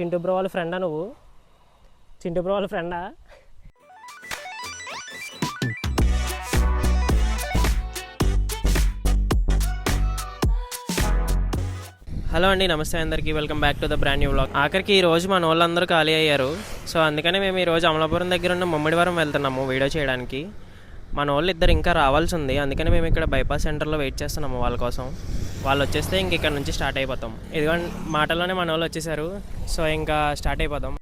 Chintu bro వాళ్ళ ఫ్రెండా నువ్వు? చింటూ బ్రో వాళ్ళ ఫ్రెండా? హలో అండి నమస్తే అందరికీ. Welcome back to the brand new blog ఆఖరికి ఈ రోజు మన వాళ్ళందరూ ఖాళీ అయ్యారు. సో అందుకనే మేము ఈ రోజు అమలాపురం దగ్గర ఉన్న ముమ్మడివరం వెళ్తున్నాము వీడియో చేయడానికి. మన వాళ్ళు ఇద్దరు ఇంకా రావాల్సి ఉంది. అందుకని మేము ఇక్కడ బైపాస్ సెంటర్లో వెయిట్ చేస్తున్నాము వాళ్ళ కోసం. వాళ్ళు వచ్చేస్తే ఇంక ఇక్కడ నుంచి స్టార్ట్ అయిపోతాం. ఎందుకంటే మాటల్లోనే మన వాళ్ళు వచ్చేసారు. సో ఇంకా స్టార్ట్ అయిపోతాం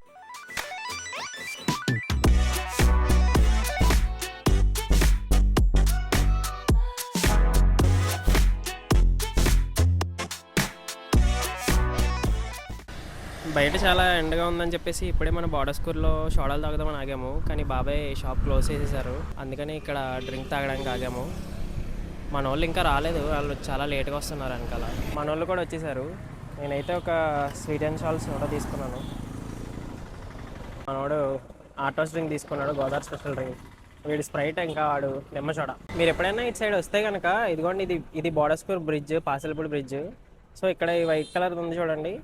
బయట చాలా ఎండగా ఉందని చెప్పేసి ఇప్పుడే మన బార్డర్ స్కూల్లో సోడాలు తాగుదామని ఆగాము. కానీ బాబాయ్ షాప్ క్లోజ్ చేసేసారు. అందుకని ఇక్కడ డ్రింక్ తాగడానికి ఆగాము. మన వాళ్ళు ఇంకా రాలేదు. వాళ్ళు చాలా లేట్గా వస్తున్నారు వెనకాల. మన వాళ్ళు కూడా వచ్చేసారు. నేనైతే ఒక స్వీట్ అండ్ షాల్స్ కూడా తీసుకున్నాను. మనోడు ఆటోస్ డ్రింక్ తీసుకున్నాడు. Godavari special drink. వీడు స్ప్రైట్ ఇంకా వాడు నిమ్మ సోడా. మీరు ఎప్పుడైనా ఇటు సైడ్ వస్తే కనుక ఇదిగోండి ఇది ఇది Bodasakurru bridge Pasalapudi bridge. So ఇక్కడ ఈ వైట్ కలర్ ఉంది చూడండి.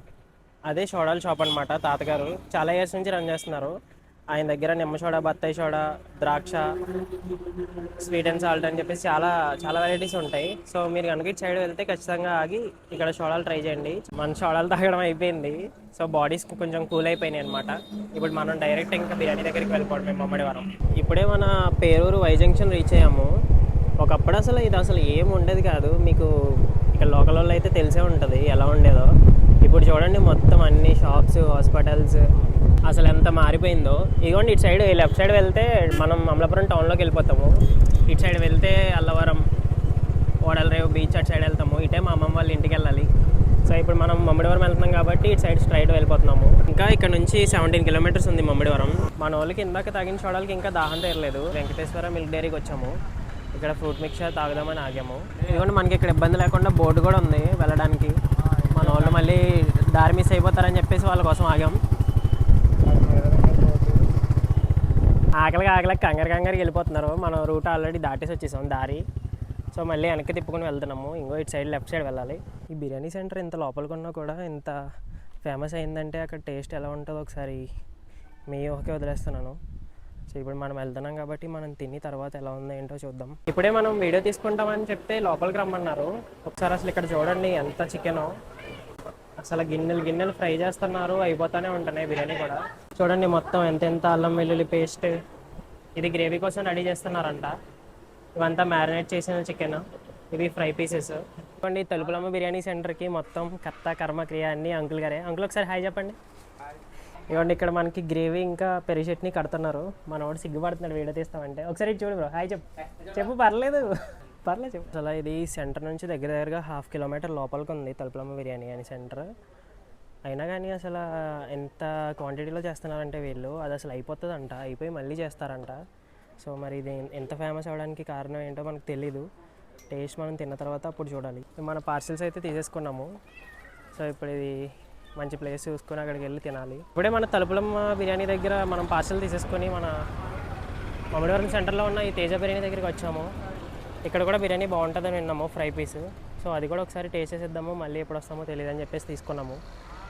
అదే షోడాల షాప్ అనమాట తాతగారు. చాలా ఇయర్స్ నుంచి రన్ చేస్తున్నారు. ఆయన దగ్గర నిమ్మ సోడా బత్తాయి సోడా ద్రాక్ష స్వీట్ అండ్ సాల్ట్ అని చెప్పేసి చాలా చాలా వెరైటీస్ ఉంటాయి. సో మీరు కనుక ఇటు సైడ్ వెళ్తే ఖచ్చితంగా ఆగి ఇక్కడ సోడాలు ట్రై చేయండి. మన సోడాలు తాగడం అయిపోయింది. సో బాడీస్ కొంచెం కూల్ అయిపోయినాయి అనమాట ఇప్పుడు మనం డైరెక్ట్ ఇంకా బిర్యానీ దగ్గరికి వెళ్ళిపోవడం మేము మమ్మడి వారం ఇప్పుడే మన పేరూరు వై జంక్షన్ రీచ్ అయ్యాము. ఒకప్పుడు అసలు ఇది అసలు ఏం ఉండేది కాదు. మీకు ఇక్కడ లోకల్ వాళ్ళు అయితే తెలిసే ఉంటుంది ఎలా ఉండేదో. ఇప్పుడు చూడండి మొత్తం అన్ని షాప్స్ హాస్పిటల్స్ అసలు ఎంత మారిపోయిందో. ఇదిగోండి ఇటు సైడ్ లెఫ్ట్ సైడ్ వెళ్తే మనం అమలాపురం టౌన్లోకి వెళ్ళిపోతాము. ఇటు సైడ్ వెళ్తే అల్లవరం ఓడలరేవు బీచ్ అటు సైడ్ వెళ్తాము. ఇటే మా అమ్మమ్మ వాళ్ళ ఇంటికి వెళ్ళాలి. సో ఇప్పుడు మనం మమ్మడివరం వెళ్తున్నాం కాబట్టి ఇటు సైడ్ స్ట్రైట్ వెళ్ళిపోతున్నాము. ఇంకా ఇక్కడ నుంచి సెవెంటీన్ కిలోమీటర్స్ ఉంది మమ్మడివరం. మన వాళ్ళకి ఇందాక తాగిన చూడాలకి ఇంకా దాహం తీరలేదు. వెంకటేశ్వర మిల్క్ డైరీకి వచ్చాము. ఇక్కడ ఫ్రూట్ మిక్చర్ తాగుదామని ఆగాము. ఎందుకంటే మనకి ఇక్కడ ఇబ్బంది లేకుండా బోర్డు కూడా ఉంది వెళ్ళడానికి. వాళ్ళు మళ్ళీ దారి మిస్ అయిపోతారని చెప్పేసి వాళ్ళ కోసం ఆగాం. ఆకలికి ఆకలికి కంగారు కంగారు వెళ్ళిపోతున్నారు. మనం రూట్ ఆల్రెడీ దాటేసి వచ్చేసాం దారి. సో మళ్ళీ వెనక్కి తిప్పుకొని వెళ్తున్నాము. ఇంకో ఇటు సైడ్ లెఫ్ట్ సైడ్ వెళ్ళాలి. ఈ బిర్యానీ సెంటర్ ఇంత లోపలికున్నా కూడా ఇంత ఫేమస్ అయిందంటే అక్కడ టేస్ట్ ఎలా ఉంటుందో ఒకసారి మీ ఓకే వదిలేస్తున్నాను. సో ఇప్పుడు మనం వెళ్తున్నాం కాబట్టి మనం తిని తర్వాత ఎలా ఉందో ఏంటో చూద్దాం. ఇప్పుడే మనం వీడియో తీసుకుంటామని చెప్తే లోపలికి రమ్మన్నారు. ఒకసారి అసలు ఇక్కడ చూడండి ఎంత చికెనో అసలు గిన్నెలు గిన్నెలు ఫ్రై చేస్తున్నారు అయిపోతానే ఉంటున్నాయి బిర్యానీ కూడా. చూడండి మొత్తం ఎంత ఎంత అల్లం వెల్లుల్లి పేస్ట్. ఇది గ్రేవీ కోసం రెడీ చేస్తున్నారంట. ఇవంతా మ్యారినేట్ చేసిన చికెన్. ఇవి ఫ్రై పీసెస్. చెప్పండి తలుపులమ్మ బిర్యానీ సెంటర్కి మొత్తం కత్త కర్మ క్రియ అన్ని అంకుల్ గారే. అంకుల్ ఒకసారి హాయ్ చెప్పండి. ఇవ్వండి ఇక్కడ మనకి గ్రేవీ ఇంకా పెరుగు చట్నీ కడుతున్నారు. మనవాడు సిగ్గుపడుతున్నాడు వీడియో తీస్తామంటే. ఒకసారి చూడు బ్రో హాయ్ చెప్పు. చెప్పు పర్లేదు. పర్లేదు చెప్పు. అసలు ఇది సెంటర్ నుంచి దగ్గర దగ్గరగా హాఫ్ కిలోమీటర్ లోపలికి ఉంది తలుపులమ్మ బిర్యానీ అని సెంటర్. అయినా కానీ అసలు ఎంత క్వాంటిటీలో చేస్తున్నారంటే వీళ్ళు అది అసలు అయిపోతుందంట అయిపోయి మళ్ళీ చేస్తారంట. సో మరి ఇది ఎంత ఫేమస్ అవ్వడానికి కారణం ఏంటో మనకు తెలీదు. టేస్ట్ మనం తిన్న తర్వాత అప్పుడు చూడాలి. మన పార్సిల్స్ అయితే తీసేసుకున్నాము. సో ఇప్పుడు ఇది మంచి ప్లేస్ చూసుకొని అక్కడికి వెళ్ళి తినాలి. ఇప్పుడే మన తలుపులమ్మ బిర్యానీ దగ్గర మనం పార్సిల్ తీసేసుకొని మన మమ్మడివరం సెంటర్లో ఉన్న ఈ తేజ బిర్యానీ దగ్గరికి వచ్చాము. ఇక్కడ కూడా బిర్యానీ బాగుంటుందని విన్నాము ఫ్రై పీస్. సో అది కూడా ఒకసారి టేస్ట్ చేసేద్దాము మళ్ళీ ఎప్పుడు వస్తామో తెలియదు అని చెప్పేసి తీసుకున్నాము.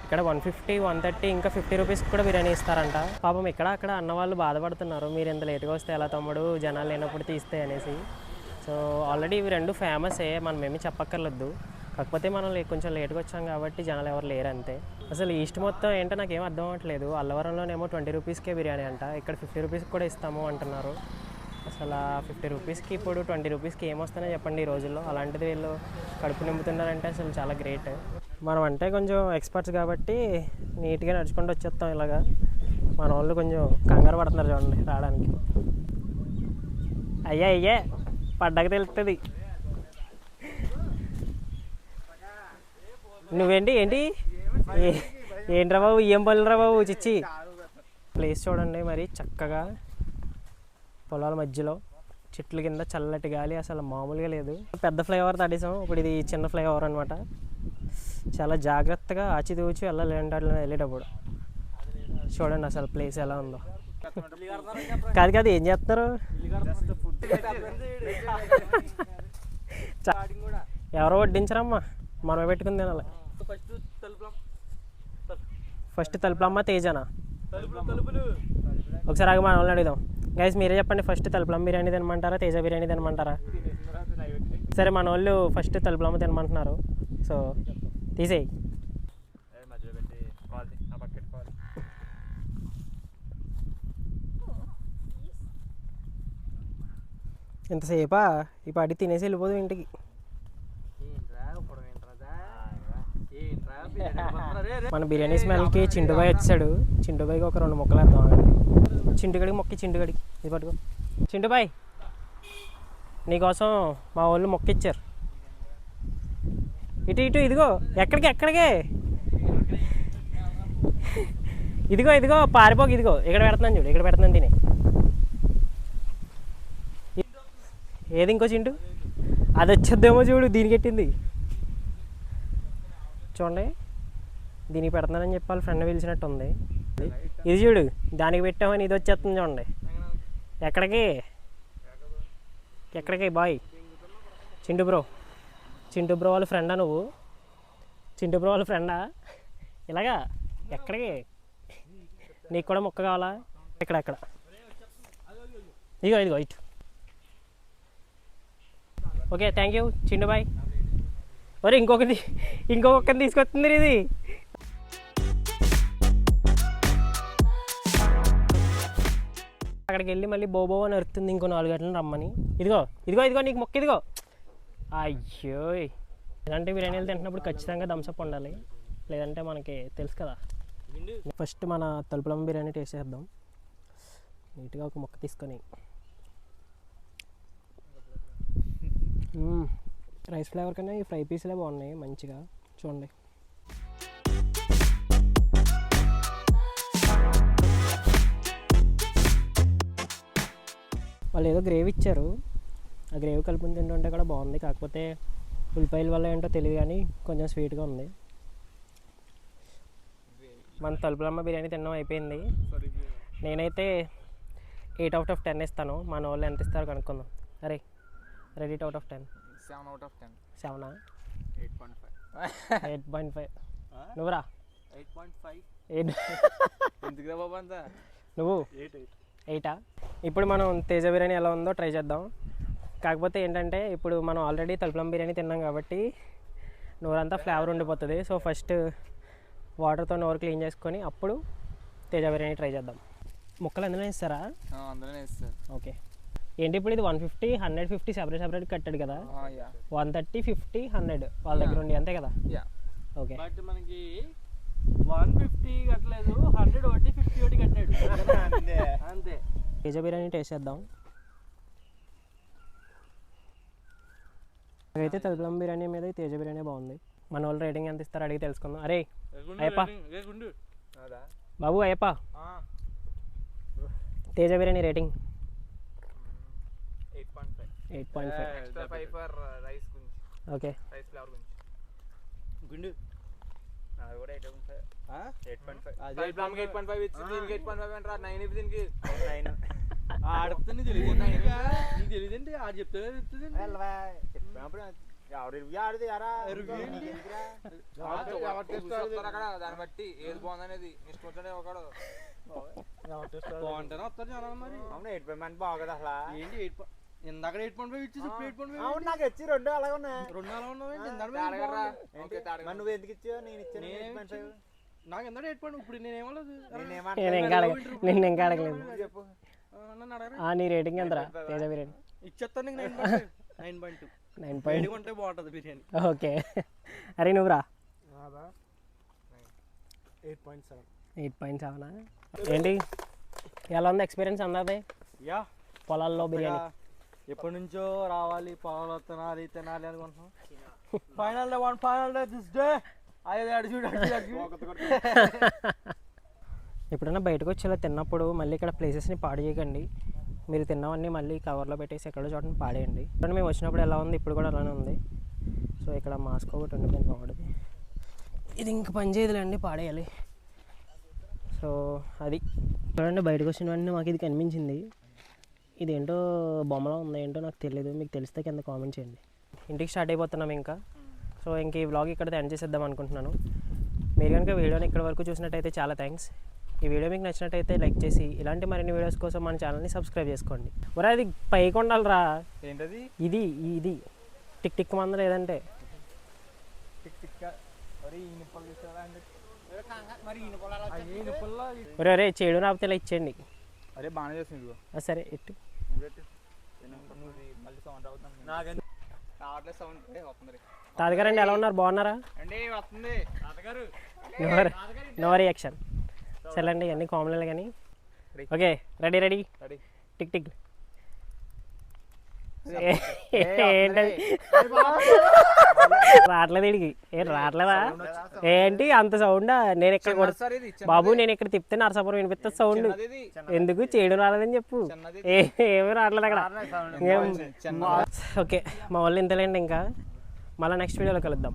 ఇక్కడ వన్ ఫిఫ్టీ వన్ థర్టీ ఇంకా ఫిఫ్టీ రూపీస్ కూడా బిర్యానీ ఇస్తారంట. పాపం ఇక్కడ అక్కడ అన్న వాళ్ళు బాధపడుతున్నారు మీరు ఇంత లేట్గా వస్తే ఎలా తమ్ముడు జనాలు లేనప్పుడు తీస్తే అనేసి. సో ఆల్రెడీ ఇవి రెండు ఫేమసే మనం ఏమీ చెప్పక్కర్లేదు. కాకపోతే మనం కొంచెం లేట్గా వచ్చాం కాబట్టి జనాలు ఎవరు లేరు అంతే. అసలు ఈస్ట్ మొత్తం ఏంటో నాకు ఏం అర్థం అవ్వట్లేదు. అల్లవరంలోనేమో ట్వంటీ రూపీస్కే బిర్యానీ అంట ఇక్కడ ఫిఫ్టీ రూపీస్కి కూడా ఇస్తాము అంటున్నారు. అసలు ఫిఫ్టీ రూపీస్కి ఇప్పుడు ట్వంటీ రూపీస్కి ఏమొస్తున్నాయి చెప్పండి ఈ రోజుల్లో? అలాంటిది వీళ్ళు కడుపు నింపుతున్నారంటే అసలు చాలా గ్రేట్. మనం అంటే కొంచెం ఎక్స్పర్ట్స్ కాబట్టి నీట్గా నడుచుకుంటూ వచ్చేస్తాం ఇలాగా. మన వాళ్ళు కొంచెం కంగారు పడుతున్నారు చూడండి రావడానికి. అయ్యా అయ్యే పడ్డాక తెలుస్తుంది నువ్వేంటి ఏంటి? ఏ- ఏంట్రా బాబు ఏం పనులురా బాబు చిచ్చి? ప్లేస్ చూడండి మరి చక్కగా పొలాల మధ్యలో చెట్ల కింద చల్లటి గాలి అసలు మామూలుగా లేదు. పెద్ద ఫ్లైఓవర్ దాటేసాం ఇప్పుడు ఇది చిన్న ఫ్లైఓవర్ అనమాట చాలా జాగ్రత్తగా ఆచితూచి వెళ్ళాలి అట్లా వెళ్ళేటప్పుడు. చూడండి అసలు ప్లేస్ ఎలా ఉందో. కాదు కాదు ఏం చేస్తున్నారు? ఎవరో వడ్డించరమ్మా. మనమే పెట్టుకుని తినాలి. ఫస్ట్ తలుపులమ్మ తేజనా? ఒకసారి ఆగి మన వాళ్ళని అడుగుదాం. గైస్ మీరే చెప్పండి ఫస్ట్ తలుపులమ్మ బిర్యానీ తినమంటారా తేజ బిర్యానీ తినమంటారా? సరే మన వాళ్ళు ఫస్ట్ తలుపులమ్మ తినమంటున్నారు. సో తీసేయి. ఎంతసేపా? ఈ పాటి తినేసి వెళ్ళిపోదు ఇంటికి. మన బిర్యానీ స్మెల్కి చిండుబాయ్ వచ్చాడు. చిండుబాయ్కి ఒక రెండు ముక్కలు వేద్దాం చిండుగడికి మొక్కి చిండుగడికి. ఇది పట్టుకో. చిండుబాయ్ నీకోసం మా వాళ్ళు మొక్క ఇచ్చారు. ఇటు ఇటు ఇదిగో. ఎక్కడికి ఎక్కడికే? ఇదిగో ఇదిగో పారిపోక ఇదిగో. ఇక్కడ పెడుతున్నాను చూడు ఇక్కడ పెడుతున్నాను తిని. ఏది ఇంకో చిండు? అది వచ్చేద్దేమో చూడు దీనికి ఎట్టింది చూడండి. దీనికి పెడుతున్నానని చెప్పాలి ఫ్రెండ్ పిలిచినట్టు ఉంది ఇది చూడు దానికి పెట్టామని ఇది వచ్చేస్తుంది చూడండి. ఎక్కడికి? ఎక్కడికి boy? Chintu bro. Chintu bro వాళ్ళ ఫ్రెండా నువ్వు? చింటు బ్రో వాళ్ళ ఫ్రెండా? ఇలాగా? ఎక్కడికి? నీకు కూడా మొక్క కావాలా? ఇక్కడ ఎక్కడ ఇదిగో ఇదిగో ఇటు. Okay thank you Chindu boy. మరి ఇంకొకటి ఇంకొకరిని తీసుకొస్తుంది ఇది. అక్కడికి వెళ్ళి మళ్ళీ బోబో అని అరుతుంది ఇంకో నాలుగు గంటలు రమ్మని. ఇదిగో ఇదిగో ఇదిగో నీకు మొక్క ఇదిగో. అయ్యో ఇలాంటి బిర్యానీలు తింటున్నప్పుడు ఖచ్చితంగా థమ్స్అప్ ఉండాలి. లేదంటే మనకి తెలుసు కదా. ఫస్ట్ మన తలుపులమ్మ బిర్యానీ టేస్ట్ చేద్దాం. నీట్గా ఒక మొక్క తీసుకొని. రైస్ ఫ్లేవర్ కన్నా ఈ ఫ్రై పీస్లే బాగున్నాయి మంచిగా. చూడండి. వాళ్ళు ఏదో గ్రేవీ ఇచ్చారు. ఆ గ్రేవీ కలుపుని తింటుంటే కూడా బాగుంది. కాకపోతే ఉల్లిపాయల వల్ల ఏంటో తెలియదు కానీ కొంచెం స్వీట్గా ఉంది. మన తలుపులమ్మ బిర్యానీ తినడం అయిపోయింది. నేనైతే ఎయిట్ అవుట్ ఆఫ్ టెన్ ఇస్తాను. మన వాళ్ళు ఎంత ఇస్తారో కనుక్కుందాం. అరే ready out of ten. Seven out of ten. సెవెనా? Eight point five. Eight point five. నువ్వురా? Eight point five. ఎయిట్. ఎందుకు రా బాబు అంతా? నువ్వు? Eight eight. ఎయిటా? ఇప్పుడు మనం తేజ బిర్యానీ ఎలా ఉందో ట్రై చేద్దాం. కాకపోతే ఏంటంటే ఇప్పుడు మనం ఆల్రెడీ తలుపులం బిర్యానీ తిన్నాం కాబట్టి నోరంతా ఫ్లేవర్ ఉండిపోతుంది. సో ఫస్ట్ వాటర్తో నోరు క్లీన్ చేసుకొని అప్పుడు తేజ బిర్యానీ ట్రై చేద్దాం. ముక్కలు అందులో ఇస్తారా అందులోనే ఇస్తారు ఓకే. ఏంటి ఇప్పుడు ఇది one fifty hundred fifty separate separate కట్టాడు కదా? Yeah one thirty fifty hundred వాళ్ళ దగ్గర ఉండి అంతే కదా? Yeah okay. బట్ మనకి వన్ ఫిఫ్టీ కట్టలేదు హండ్రెడ్ ఒకటి ఫిఫ్టీ ఒకటి కట్టాడు. అంతే. తేజ బిర్యానీ టేస్ట్ చేద్దాం. నాకైతే తలుపులం బిర్యానీ మీద తేజ బిర్యానీ బాగుంది. మన వాళ్ళు రేటింగ్ ఎంత ఇస్తారో అడిగి తెలుసుకుందాం. అరే అయ్యప్ప. బాబు Ayyappa. Teja biryani rating eight point five. Eight point five. Extra five for rice గురించి. ఓకే. రైస్ ఫ్లేవర్ గురించి. గుండు. అది కూడా eight point five. Eight point five. ప్లామ్కి eight point five. అంటారా. నైన్ దీనికి. నైన్. ఆడితే నీకు తెలియదు. నీకు తెలియదండి ఆడు అక్కడ దాన్ని బట్టి ఏది బాగుందనేది. ఇష్టం వచ్చాడే ఒకడు. బాగుంటానే వస్తారు జనాలు మరి. అవును ఎయిట్ పేమెంట్ బాగోదు అసలు. ఏంటి ఎయిట్ ఇందాక ఎయిట్ పాయింట్ ఫైవ్ ఇప్పుడు ఎయిట్ పాయింట్ అవును నాకు ఇచ్చి రెండు అలాగే ఉన్నాయి. రెండు తాడగర్రా మరి నువ్వు ఎందుకు ఇచ్చావు? నేను ఇచ్చాను ఎయిట్ పాయింట్ ఫైవ్ నాకు ఎంత ఎయిట్ పాయింట్ ఇప్పుడు నేనేమలేదు నేను ఇంకా అడగ నేను ఇంకా అడగలేదు చెప్పు. నీ రేటింగ్ ఎంతరా? తేజ బిర్యానీ. ఇచ్చేస్తాను నీకు nine point nine point two nine point ఉంటే బాగుంటుంది బిర్యానీ. ఓకే. అరే నువ్వురా eight point seven eight point సెవెనా ఏంటి? ఎలా ఉంది ఎక్స్పీరియన్స్ అందరిది యా. పొలాల్లో బిర్యానీ. ఎప్పటి నుంచో రావాలి పొలంలో తినాలి తినాలి అనుకుంటున్నాం. Final day one final day this day అదే అడు చూడు అడు చూడు, అడు చూడు. ఎప్పుడైనా బయటకు వచ్చి ఇలా తిన్నప్పుడు మళ్ళీ ఇక్కడ ప్లేసెస్ని పాడు చేయకండి. మీరు తిన్నవన్నీ మళ్ళీ కవర్లో పెట్టేసి ఎక్కడో చోట పాడేయండి. ఇప్పుడు మేము వచ్చినప్పుడు ఎలా ఉంది? ఇప్పుడు కూడా అలానే ఉంది. సో ఇక్కడ మాస్క్ ఒకటి ఉండిపోయింది బాగుంటుంది ఇది ఇంక పని చేయదులేండి పాడేయాలి. సో అది. చూడండి బయటకు వచ్చినవన్నీ మాకు ఇది కనిపించింది. ఇదేంటో బొమ్మలో ఉందో ఏంటో నాకు తెలియదు మీకు తెలిస్తే కింద కామెంట్ చేయండి. ఇంటికి స్టార్ట్ అయిపోతున్నాం ఇంకా. సో ఇంక ఈ వ్లాగ్ ఇక్కడ ఎండ్ చేసేద్దాం అనుకుంటున్నాను. మీరు కనుక వీడియోని ఇక్కడ వరకు చూసినట్టయితే చాలా థ్యాంక్స్ ఈ వీడియో మీకు నచ్చినట్టయితే లైక్ చేసి ఇలాంటి మరిన్ని వీడియోస్ కోసం మన ఛానల్ని సబ్స్క్రైబ్ చేసుకోండి. మరి అది పైకి ఉండాలిరా ఏంటది? ఇది ఇది. టిక్ టిక్ మంద లేదంటే. ఒరే ఒరే చేయడం రాకపోతే ఇలా ఇచ్చేయండి. అరే బాగానే చేస్తుంది సరే సౌండ్ వస్తుంది తాతగారండి ఎలా ఉన్నారు? బాగున్నారా? అండి వస్తుంది. తాతగారు. నో నో రియాక్షన్ సర్లేండి అన్ని కామన్లే కానీ. Okay ready ready. Ready. Tick tick. ఏంటది? రావట్లేదు ఇడికి ఏం రావట్లేదా? ఏంటి? అంత సౌండ్ నేను ఇక్కడ కూడా సార్ ఇది బాబు నేను ఇక్కడ తిప్పితే నరసాపురం వినిపిస్తుంది సౌండ్ ఎందుకు? చేయడం రాలేదని చెప్పు. ఏమీ రావట్లేదు అక్కడ. ఓకే మా వాళ్ళు ఇంతలేండి ఇంకా. మళ్ళీ నెక్స్ట్ వీడియోలో కలుద్దాం.